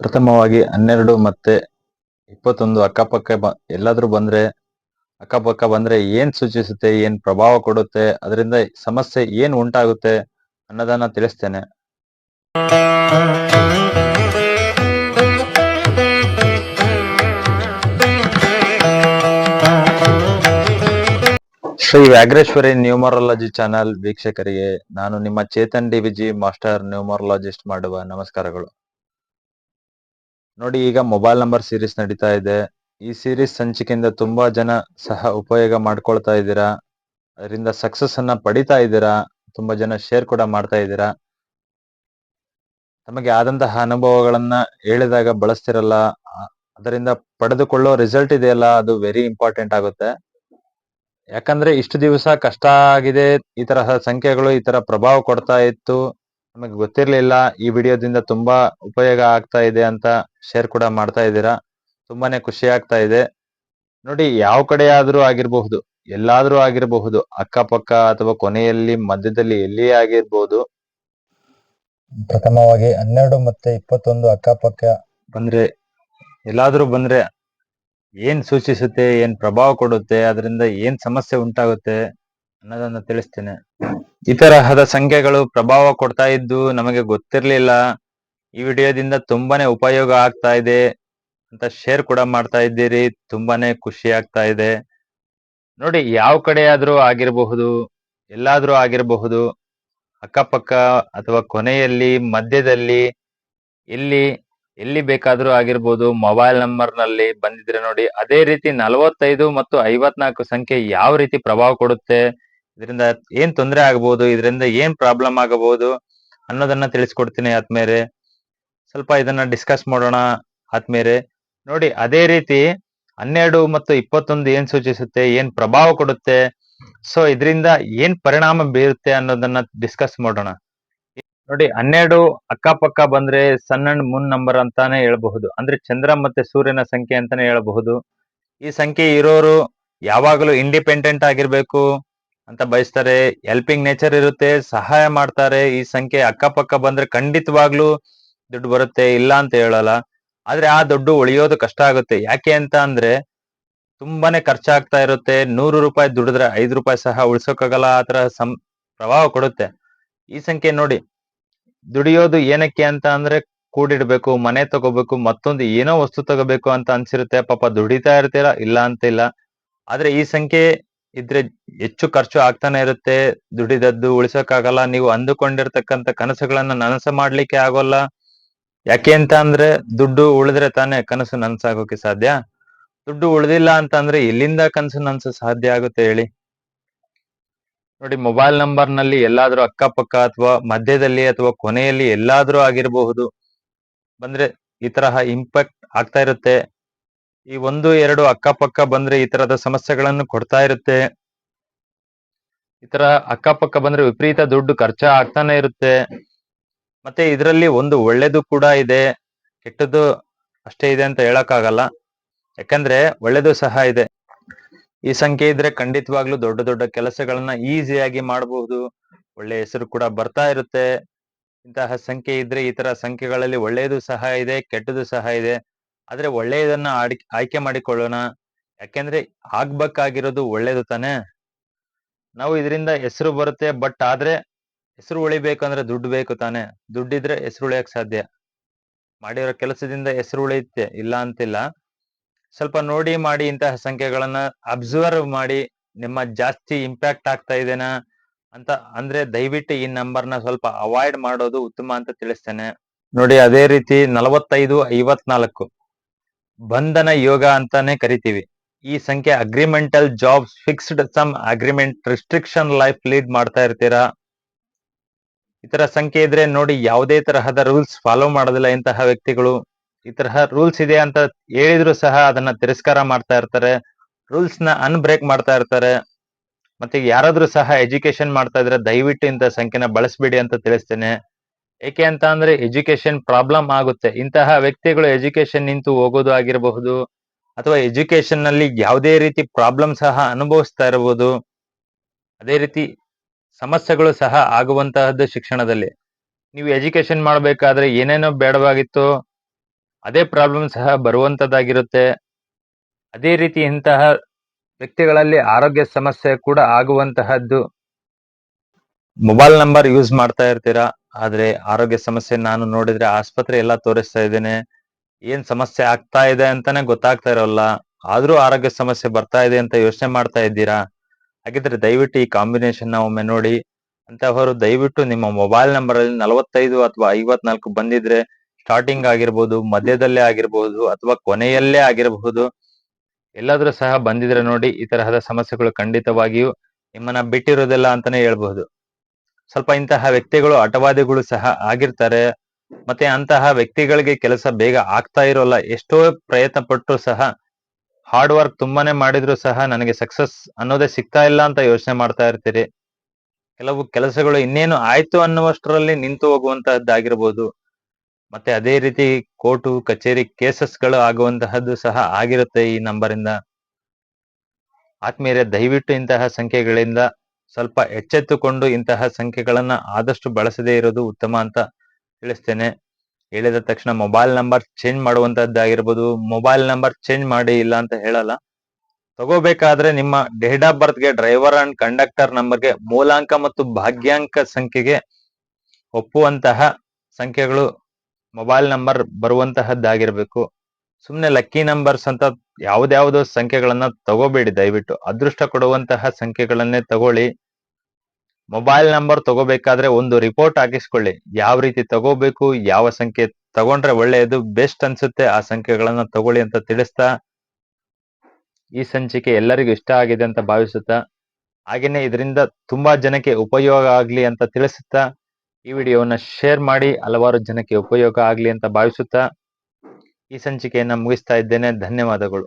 ಪ್ರಥಮವಾಗಿ ಹನ್ನೆರಡು ಮತ್ತೆ ಇಪ್ಪತ್ತೊಂದು ಅಕ್ಕಪಕ್ಕ ಬ, ಎಲ್ಲಾದ್ರೂ ಬಂದ್ರೆ, ಅಕ್ಕಪಕ್ಕ ಬಂದ್ರೆ ಏನ್ ಸೂಚಿಸುತ್ತೆ, ಏನ್ ಪ್ರಭಾವ ಕೊಡುತ್ತೆ, ಅದರಿಂದ ಸಮಸ್ಯೆ ಏನ್ ಉಂಟಾಗುತ್ತೆ ಅನ್ನೋದನ್ನ ತಿಳಿಸ್ತೇನೆ. ಶ್ರೀ ವ್ಯಾಘ್ರೇಶ್ವರಿ ನ್ಯೂಮರಾಲಜಿ ಚಾನಲ್ ವೀಕ್ಷಕರಿಗೆ ನಾನು ನಿಮ್ಮ Chetan D Viji master numerologist ಮಾಡುವ ನಮಸ್ಕಾರಗಳು. ನೋಡಿ, ಈಗ ಮೊಬೈಲ್ ನಂಬರ್ ಸೀರೀಸ್ ನಡೀತಾ ಇದೆ. ಈ ಸೀರೀಸ್ ಸಂಚಿಕೆಯಿಂದ ತುಂಬಾ ಜನ ಸಹ ಉಪಯೋಗ ಮಾಡ್ಕೊಳ್ತಾ ಇದ್ದೀರಾ? ಅದರಿಂದ ಸಕ್ಸಸ್ ಅನ್ನ ಪಡಿತಾ ಇದ್ದೀರಾ? ತುಂಬಾ ಜನ ಶೇರ್ ಕೂಡ ಮಾಡ್ತಾ ಇದ್ದೀರಾ? ತಮಗೆ ಆದಂತಹ ಅನುಭವಗಳನ್ನ ಹೇಳಿದಾಗ ಬಳಸ್ತಿರಲ್ಲ. ಅದರಿಂದ ಪಡೆದುಕೊಳ್ಳೋ ರಿಸಲ್ಟ್ ಇದೆಯಲ್ಲ, ಅದು ವೆರಿ ಇಂಪಾರ್ಟೆಂಟ್ ಆಗುತ್ತೆ. ಯಾಕಂದ್ರೆ ಇಷ್ಟು ದಿವಸ ಕಷ್ಟ ಆಗಿದೆ, ಈ ತರಹ ಸಂಖ್ಯೆಗಳು, ಈ ತರ ಪ್ರಭಾವ ಕೊಡ್ತಾ ಇತ್ತು. ನಮಗೆ ಗೊತ್ತಿರ್ಲಿಲ್ಲ ಈ ವಿಡಿಯೋದಿಂದ ತುಂಬಾ ಉಪಯೋಗ ಆಗ್ತಾ ಇದೆ ಅಂತ ಶೇರ್ ಕೂಡ ಮಾಡ್ತಾ ಇದ್ದೀರಾ. ತುಂಬಾನೇ ಖುಷಿ ಆಗ್ತಾ ಇದೆ. ನೋಡಿ ಯಾವ ಕಡೆ ಆದ್ರೂ ಆಗಿರಬಹುದು ಎಲ್ಲಾದ್ರೂ ಆಗಿರಬಹುದು ಅಕ್ಕಪಕ್ಕ ಅಥವಾ ಕೊನೆಯಲ್ಲಿ ಮಧ್ಯದಲ್ಲಿ ಎಲ್ಲಿಯೇ ಆಗಿರ್ಬೋದು. ಪ್ರಥಮವಾಗಿ ಹನ್ನೆರಡು ಮತ್ತೆ ಇಪ್ಪತ್ತೊಂದು ಅಕ್ಕಪಕ್ಕ. ಬಂದ್ರೆ ಎಲ್ಲಾದ್ರೂ ಬಂದ್ರೆ ಏನ್ ಸೂಚಿಸುತ್ತೆ ಏನ್ ಪ್ರಭಾವ ಕೊಡುತ್ತೆ ಅದರಿಂದ ಏನ್ ಸಮಸ್ಯೆ ಉಂಟಾಗುತ್ತೆ ಅನ್ನೋದನ್ನ ತಿಳಿಸ್ತೇನೆ. ಈ ತರಹದ ಸಂಖ್ಯೆಗಳು ಪ್ರಭಾವ ಕೊಡ್ತಾ ಇದ್ದು ನಮಗೆ ಗೊತ್ತಿರ್ಲಿಲ್ಲ. ಈ ವಿಡಿಯೋದಿಂದ ತುಂಬಾನೇ ಉಪಯೋಗ ಆಗ್ತಾ ಇದೆ ಅಂತ ಶೇರ್ ಕೂಡ ಮಾಡ್ತಾ ಇದ್ದೀರಿ. ತುಂಬಾನೇ ಖುಷಿ ಆಗ್ತಾ ಇದೆ. ನೋಡಿ, ಯಾವ ಕಡೆ ಆದ್ರೂ ಆಗಿರಬಹುದು, ಎಲ್ಲಾದ್ರೂ ಆಗಿರಬಹುದು, ಅಕ್ಕಪಕ್ಕ ಅಥವಾ ಕೊನೆಯಲ್ಲಿ, ಮಧ್ಯದಲ್ಲಿ ಎಲ್ಲಿ ಎಲ್ಲಿ ಬೇಕಾದ್ರೂ ಆಗಿರ್ಬೋದು, ಮೊಬೈಲ್ ನಂಬರ್ನಲ್ಲಿ ಬಂದಿದ್ರೆ ನೋಡಿ, ಅದೇ ರೀತಿ ನಲವತ್ತೈದು ಮತ್ತು ಐವತ್ನಾಲ್ಕು ಸಂಖ್ಯೆ ಯಾವ ರೀತಿ ಪ್ರಭಾವ ಕೊಡುತ್ತೆ ಇದರಿಂದ ಏನ್ ತೊಂದರೆ ಆಗಬಹುದು ಇದರಿಂದ ಏನ್ ಪ್ರಾಬ್ಲಮ್ ಆಗಬಹುದು ಅನ್ನೋದನ್ನ ತಿಳಿಸ್ಕೊಡ್ತೀನಿ ಆತ್ಮೇರೆ ಸ್ವಲ್ಪ ಇದನ್ನ ಡಿಸ್ಕಸ್ ಮಾಡೋಣ ಆತ್ಮೇರೆ ನೋಡಿ, ಅದೇ ರೀತಿ ಹನ್ನೆರಡು ಮತ್ತು ಇಪ್ಪತ್ತೊಂದು ಏನ್ ಸೂಚಿಸುತ್ತೆ, ಏನ್ ಪ್ರಭಾವ ಕೊಡುತ್ತೆ ಸೊ ಇದರಿಂದ ಏನ್ ಪರಿಣಾಮ ಬೀರುತ್ತೆ ಅನ್ನೋದನ್ನ ಡಿಸ್ಕಸ್ ಮಾಡೋಣ. ನೋಡಿ, ಹನ್ನೆರಡು ಅಕ್ಕಪಕ್ಕ ಬಂದ್ರೆ ಸನ್ ಅಂಡ್ ಮೂನ್ ನಂಬರ್ ಅಂತಾನೆ ಹೇಳಬಹುದು. ಅಂದ್ರೆ ಚಂದ್ರ ಮತ್ತೆ ಸೂರ್ಯನ ಸಂಖ್ಯೆ ಅಂತಾನೆ ಹೇಳಬಹುದು. ಈ ಸಂಖ್ಯೆ ಇರೋರು ಯಾವಾಗಲೂ ಇಂಡಿಪೆಂಡೆಂಟ್ ಆಗಿರ್ಬೇಕು. ಅಂತ ಬಯಸ್ತಾರೆ. ಹೆಲ್ಪಿಂಗ್ ನೇಚರ್ ಇರುತ್ತೆ, ಸಹಾಯ ಮಾಡ್ತಾರೆ. ಈ ಸಂಖ್ಯೆ ಅಕ್ಕಪಕ್ಕ ಬಂದ್ರೆ ಖಂಡಿತವಾಗ್ಲೂ ದುಡ್ಡು ಬರುತ್ತೆ, ಇಲ್ಲ ಅಂತ ಹೇಳಲ್ಲ. ಆದ್ರೆ ಆ ದುಡ್ಡು ಉಳಿಯೋದು ಕಷ್ಟ ಆಗುತ್ತೆ. ಯಾಕೆ ಅಂತ ಅಂದ್ರೆ ತುಂಬಾನೇ ಖರ್ಚಾಗ್ತಾ ಇರುತ್ತೆ. ನೂರು ರೂಪಾಯಿ ದುಡಿದ್ರೆ ಐದು ರೂಪಾಯಿ ಸಹ ಉಳಿಸೋಕಾಗಲ್ಲ, ಆ ತರ ಸಂ ಪ್ರಭಾವ ಕೊಡುತ್ತೆ. ಈ ಸಂಖ್ಯೆ ನೋಡಿ, ದುಡಿಯೋದು ಏನಕ್ಕೆ ಅಂತ ಅಂದ್ರೆ ಕೂಡಿಡ್ಬೇಕು, ಮನೆ ತಗೋಬೇಕು, ಮತ್ತೊಂದು ಏನೋ ವಸ್ತು ತಗೋಬೇಕು ಅಂತ ಅನ್ಸಿರುತ್ತೆ. ಪಾಪ ದುಡಿತಾ ಇರ್ತೀರಾ, ಇಲ್ಲ ಅಂತ ಇಲ್ಲ. ಆದ್ರೆ ಈ ಸಂಖ್ಯೆ ಇದ್ರೆ ಹೆಚ್ಚು ಖರ್ಚು ಆಗ್ತಾನೆ ಇರುತ್ತೆ. ದುಡಿದದ್ದು ಉಳಿಸೋಕ್ಕಾಗಲ್ಲ. ನೀವು ಅಂದುಕೊಂಡಿರ್ತಕ್ಕಂತ ಕನಸುಗಳನ್ನ ನನಸು ಮಾಡ್ಲಿಕ್ಕೆ ಆಗೋಲ್ಲ. ಯಾಕೆ ಅಂತ ಅಂದ್ರೆ ದುಡ್ಡು ಉಳಿದ್ರೆ ತಾನೇ ಕನಸು ನನ್ಸಾಗೋಕೆ ಸಾಧ್ಯ? ದುಡ್ಡು ಉಳಿದಿಲ್ಲ ಅಂತ ಅಂದ್ರೆ ಎಲ್ಲಿಂದ ಕನಸು ನನ್ಸು ಸಾಧ್ಯ ಆಗುತ್ತೆ ಹೇಳಿ? ನೋಡಿ, ಮೊಬೈಲ್ ನಂಬರ್ನಲ್ಲಿ ಎಲ್ಲಾದ್ರೂ ಅಕ್ಕಪಕ್ಕ ಅಥವಾ ಮಧ್ಯದಲ್ಲಿ ಅಥವಾ ಕೊನೆಯಲ್ಲಿ ಎಲ್ಲಾದ್ರೂ ಆಗಿರಬಹುದು. ಬಂದ್ರೆ ಈ ತರಹ ಇಂಪ್ಯಾಕ್ಟ್ ಆಗ್ತಾ ಇರುತ್ತೆ. ಈ ಒಂದು, ಎರಡು ಅಕ್ಕಪಕ್ಕ ಬಂದ್ರೆ ಈ ತರದ ಸಮಸ್ಯೆಗಳನ್ನು ಕೊಡ್ತಾ ಇರುತ್ತೆ. ಈ ತರ ಅಕ್ಕಪಕ್ಕ ಬಂದ್ರೆ ವಿಪರೀತ ದುಡ್ಡು ಖರ್ಚ ಆಗ್ತಾನೆ ಇರುತ್ತೆ. ಮತ್ತೆ ಇದರಲ್ಲಿ ಒಂದು ಒಳ್ಳೇದು ಕೂಡ ಇದೆ. ಕೆಟ್ಟದ್ದು ಅಷ್ಟೇ ಇದೆ ಅಂತ ಹೇಳಕ್ಕಾಗಲ್ಲ. ಯಾಕಂದ್ರೆ ಒಳ್ಳೇದು ಸಹ ಇದೆ. ಈ ಸಂಖ್ಯೆ ಇದ್ರೆ ಖಂಡಿತವಾಗ್ಲೂ ದೊಡ್ಡ ದೊಡ್ಡ ಕೆಲಸಗಳನ್ನ ಈಸಿಯಾಗಿ ಮಾಡಬಹುದು. ಒಳ್ಳೆ ಹೆಸರು ಕೂಡ ಬರ್ತಾ ಇರುತ್ತೆ. ಇಂತಹ ಸಂಖ್ಯೆ ಇದ್ರೆ ಈ ತರ ಸಂಖ್ಯೆಗಳಲ್ಲಿ ಒಳ್ಳೆಯದು ಸಹ ಇದೆ, ಕೆಟ್ಟದ್ದು ಸಹ ಇದೆ. ಆದ್ರೆ ಒಳ್ಳೆಯದನ್ನ ಆಡ್, ಆಯ್ಕೆ ಮಾಡಿಕೊಳ್ಳೋಣ. ಯಾಕೆಂದ್ರೆ ಆಗ್ಬೇಕಾಗಿರೋದು ಒಳ್ಳೇದು ತಾನೇ. ನಾವು ಇದರಿಂದ ಹೆಸರು ಬರುತ್ತೆ, ಬಟ್ ಆದ್ರೆ ಹೆಸರು ಉಳಿಬೇಕಂದ್ರೆ ದುಡ್ಡು ಬೇಕು ತಾನೆ. ದುಡ್ಡಿದ್ರೆ ಹೆಸರು ಉಳಿಯಕ್ ಸಾಧ್ಯ. ಮಾಡಿರೋ ಕೆಲಸದಿಂದ ಹೆಸರು ಉಳಿಯುತ್ತೆ, ಇಲ್ಲ ಅಂತಿಲ್ಲ. ಸ್ವಲ್ಪ ನೋಡಿ ಮಾಡಿ ಇಂತಹ ಸಂಖ್ಯೆಗಳನ್ನ ಅಬ್ಸರ್ವ್ ಮಾಡಿ ನಿಮ್ಮ ಜಾಸ್ತಿ ಇಂಪ್ಯಾಕ್ಟ್ ಆಗ್ತಾ ಇದೆನಾ ಅಂತ, ಅಂದ್ರೆ ದಯವಿಟ್ಟು ಈ ನಂಬರ್ನ ಸ್ವಲ್ಪ ಅವಾಯ್ಡ್ ಮಾಡೋದು ಉತ್ತಮ ಅಂತ ತಿಳಿಸ್ತೇನೆ. ನೋಡಿ, ಅದೇ ರೀತಿ ನಲವತ್ತೈದು ಐವತ್ನಾಲ್ಕು. ಬಂಧನ ಯೋಗ ಅಂತಾನೆ ಕರಿತೀವಿ. ಈ ಸಂಖ್ಯೆ agreemental job fixed sum agreement restriction life lead ಮಾಡ್ತಾ ಇರ್ತೀರಾ? ಈ ತರ ಸಂಖ್ಯೆ ಇದ್ರೆ ನೋಡಿ ಯಾವುದೇ ತರಹದ ರೂಲ್ಸ್ ಫಾಲೋ ಮಾಡೋದಿಲ್ಲ ಇಂತಹ ವ್ಯಕ್ತಿಗಳು. ಈ ತರಹ ರೂಲ್ಸ್ ಇದೆ ಅಂತ ಹೇಳಿದ್ರು ಸಹ ಅದನ್ನ ತಿರಸ್ಕಾರ ಮಾಡ್ತಾ ಇರ್ತಾರೆ. ರೂಲ್ಸ್ನ ಅನ್ಬ್ರೇಕ್ ಮಾಡ್ತಾ ಇರ್ತಾರೆ. ಮತ್ತೆ ಯಾರಾದ್ರೂ ಸಹ ಎಜುಕೇಶನ್ ಮಾಡ್ತಾ ಇದ್ರೆ ದಯವಿಟ್ಟು ಇಂಥ ಸಂಖ್ಯೆನ ಬಳಸಬೇಡಿ ಅಂತ ತಿಳಿಸ್ತೇನೆ. ಏಕೆ ಅಂತ ಅಂದ್ರೆ ಎಜುಕೇಶನ್ ಪ್ರಾಬ್ಲಮ್ ಆಗುತ್ತೆ. ಇಂತಹ ವ್ಯಕ್ತಿಗಳು ಎಜುಕೇಶನ್ ನಿಂತು ಹೋಗೋದು ಆಗಿರಬಹುದು, ಅಥವಾ ಎಜುಕೇಶನ್ನಲ್ಲಿ ಯಾವುದೇ ರೀತಿ ಪ್ರಾಬ್ಲಮ್ ಸಹ ಅನುಭವಿಸ್ತಾ ಇರಬಹುದು, ಅದೇ ರೀತಿ ಸಮಸ್ಯೆಗಳು ಸಹ ಆಗುವಂತಹದ್ದು ಶಿಕ್ಷಣದಲ್ಲಿ. ನೀವು ಎಜುಕೇಶನ್ ಮಾಡಬೇಕಾದ್ರೆ ಏನೇನೋ ಬೇಡವಾಗಿತ್ತು, ಅದೇ ಪ್ರಾಬ್ಲಮ್ ಸಹ ಬರುವಂತದ್ದಾಗಿರುತ್ತೆ. ಅದೇ ರೀತಿ ಇಂತಹ ವ್ಯಕ್ತಿಗಳಲ್ಲಿ ಆರೋಗ್ಯ ಸಮಸ್ಯೆ ಕೂಡ ಆಗುವಂತಹದ್ದು ಮೊಬೈಲ್ ನಂಬರ್ ಯೂಸ್ ಮಾಡ್ತಾ ಇರ್ತೀರಾ? ಆದ್ರೆ ಆರೋಗ್ಯ ಸಮಸ್ಯೆ ನಾನು ನೋಡಿದ್ರೆ ಆಸ್ಪತ್ರೆ ಎಲ್ಲ ತೋರಿಸ್ತಾ ಇದ್ದೇನೆ. ಏನ್ ಸಮಸ್ಯೆ ಆಗ್ತಾ ಇದೆ ಅಂತಾನೆ ಗೊತ್ತಾಗ್ತಾ ಇರೋಲ್ಲ. ಆದ್ರೂ ಆರೋಗ್ಯ ಸಮಸ್ಯೆ ಬರ್ತಾ ಇದೆ ಅಂತ ಯೋಚನೆ ಮಾಡ್ತಾ ಇದ್ದೀರಾ? ಹಾಗಿದ್ರೆ ದಯವಿಟ್ಟು ಈ ಕಾಂಬಿನೇಷನ್ನ ಒಮ್ಮೆ ನೋಡಿ. ಅಂತವರು ದಯವಿಟ್ಟು ನಿಮ್ಮ ಮೊಬೈಲ್ ನಂಬರ್ ಅಲ್ಲಿ ನಲವತ್ತೈದು ಅಥವಾ ಐವತ್ನಾಲ್ಕು ಬಂದಿದ್ರೆ ಸ್ಟಾರ್ಟಿಂಗ್ ಆಗಿರ್ಬೋದು, ಮಧ್ಯದಲ್ಲೇ ಆಗಿರ್ಬೋದು, ಅಥವಾ ಕೊನೆಯಲ್ಲೇ ಆಗಿರಬಹುದು ಎಲ್ಲಾದ್ರೂ ಸಹ ಬಂದಿದ್ರೆ ನೋಡಿ ಈ ತರಹದ ಸಮಸ್ಯೆಗಳು ಖಂಡಿತವಾಗಿಯೂ ನಿಮ್ಮನ್ನ ಬಿಟ್ಟಿರೋದಿಲ್ಲ ಅಂತಾನೆ ಹೇಳ್ಬಹುದು ಸ್ವಲ್ಪ ಇಂತಹ ವ್ಯಕ್ತಿಗಳು ಅಟವಾದಿಗಳು ಸಹ ಆಗಿರ್ತಾರೆ. ಮತ್ತೆ ಅಂತಹ ವ್ಯಕ್ತಿಗಳಿಗೆ ಕೆಲಸ ಬೇಗ ಆಗ್ತಾ ಇರೋಲ್ಲ. ಎಷ್ಟೋ ಪ್ರಯತ್ನ ಪಟ್ಟರು ಸಹ ಹಾರ್ಡ್ ವರ್ಕ್ ತುಂಬಾನೇ ಮಾಡಿದ್ರು ಸಹ ನನಗೆ ಸಕ್ಸಸ್ ಅನ್ನೋದೇ ಸಿಗ್ತಾ ಇಲ್ಲ ಅಂತ ಯೋಚನೆ ಮಾಡ್ತಾ ಇರ್ತೀರಿ. ಕೆಲವು ಕೆಲಸಗಳು ಇನ್ನೇನು ಆಯ್ತು ಅನ್ನುವಷ್ಟರಲ್ಲಿ ನಿಂತು ಹೋಗುವಂತಹದ್ದಾಗಿರ್ಬೋದು. ಮತ್ತೆ ಅದೇ ರೀತಿ ಕೋರ್ಟು, ಕಚೇರಿ ಕೇಸಸ್ಗಳು ಆಗುವಂತಹದ್ದು ಸಹ ಆಗಿರುತ್ತೆ ಈ ನಂಬರಿಂದ. ಆತ್ಮೀಯರೇ, ದಯವಿಟ್ಟು ಇಂತಹ ಸಂಖ್ಯೆಗಳಿಂದ ಸ್ವಲ್ಪ ಎಚ್ಚೆತ್ತುಕೊಂಡು ಇಂತಹ ಸಂಖ್ಯೆಗಳನ್ನ ಆದಷ್ಟು ಬಳಸದೇ ಇರೋದು ಉತ್ತಮ ಅಂತ ತಿಳಿಸ್ತೇನೆ. ಹೇಳಿದ ತಕ್ಷಣ ಮೊಬೈಲ್ ನಂಬರ್ ಚೇಂಜ್ ಮಾಡುವಂತದ್ದಾಗಿರ್ಬೋದು ಮೊಬೈಲ್ ನಂಬರ್ ಚೇಂಜ್ ಮಾಡಿ ಇಲ್ಲ ಅಂತ ಹೇಳಲ್ಲ. ತಗೋಬೇಕಾದ್ರೆ ನಿಮ್ಮ ಡೇಟ್ ಆಫ್ ಬರ್ತ್ಗೆ ಡ್ರೈವರ್ ಅಂಡ್ ಕಂಡಕ್ಟರ್ ನಂಬರ್ಗೆ ಮೂಲಾಂಕ ಮತ್ತು ಭಾಗ್ಯಾಂಕ ಸಂಖ್ಯೆಗೆ ಒಪ್ಪುವಂತಹ ಸಂಖ್ಯೆಗಳು ಮೊಬೈಲ್ ನಂಬರ್ ಬರುವಂತಹದ್ದಾಗಿರ್ಬೇಕು. ಸುಮ್ನೆ ಲಕ್ಕಿ ನಂಬರ್ಸ್ ಅಂತ ಯಾವ್ದ್ಯಾವ್ದೋ ಸಂಖ್ಯೆಗಳನ್ನ ತಗೋಬೇಡಿ ದಯವಿಟ್ಟು. ಅದೃಷ್ಟ ಕೊಡುವಂತಹ ಸಂಖ್ಯೆಗಳನ್ನೇ ತಗೊಳ್ಳಿ. ಮೊಬೈಲ್ ನಂಬರ್ ತಗೋಬೇಕಾದ್ರೆ ಒಂದು ರಿಪೋರ್ಟ್ ಹಾಕಿಸ್ಕೊಳ್ಳಿ. ಯಾವ ರೀತಿ ತಗೋಬೇಕು, ಯಾವ ಸಂಖ್ಯೆ ತಗೊಂಡ್ರೆ ಒಳ್ಳೆಯದು ಬೆಸ್ಟ್ ಅನ್ಸುತ್ತೆ, ಆ ಸಂಖ್ಯೆಗಳನ್ನ ತಗೊಳ್ಳಿ ಅಂತ ತಿಳಿಸ್ತಾ ಈ ಸಂಚಿಕೆ ಎಲ್ಲರಿಗೂ ಇಷ್ಟ ಆಗಿದೆ ಅಂತ ಭಾವಿಸುತ್ತಾ, ಹಾಗೇನೆ ಇದರಿಂದ ತುಂಬಾ ಜನಕ್ಕೆ ಉಪಯೋಗ ಆಗ್ಲಿ ಅಂತ ತಿಳಿಸುತ್ತಾ, ಈ ವಿಡಿಯೋವನ್ನ ಶೇರ್ ಮಾಡಿ, ಹಲವಾರು ಜನಕ್ಕೆ ಉಪಯೋಗ ಆಗ್ಲಿ ಅಂತ ಭಾವಿಸುತ್ತಾ ಈ ಸಂಚಿಕೆಯನ್ನ ಮುಗಿಸ್ತಾ ಇದ್ದೇನೆ. ಧನ್ಯವಾದಗಳು.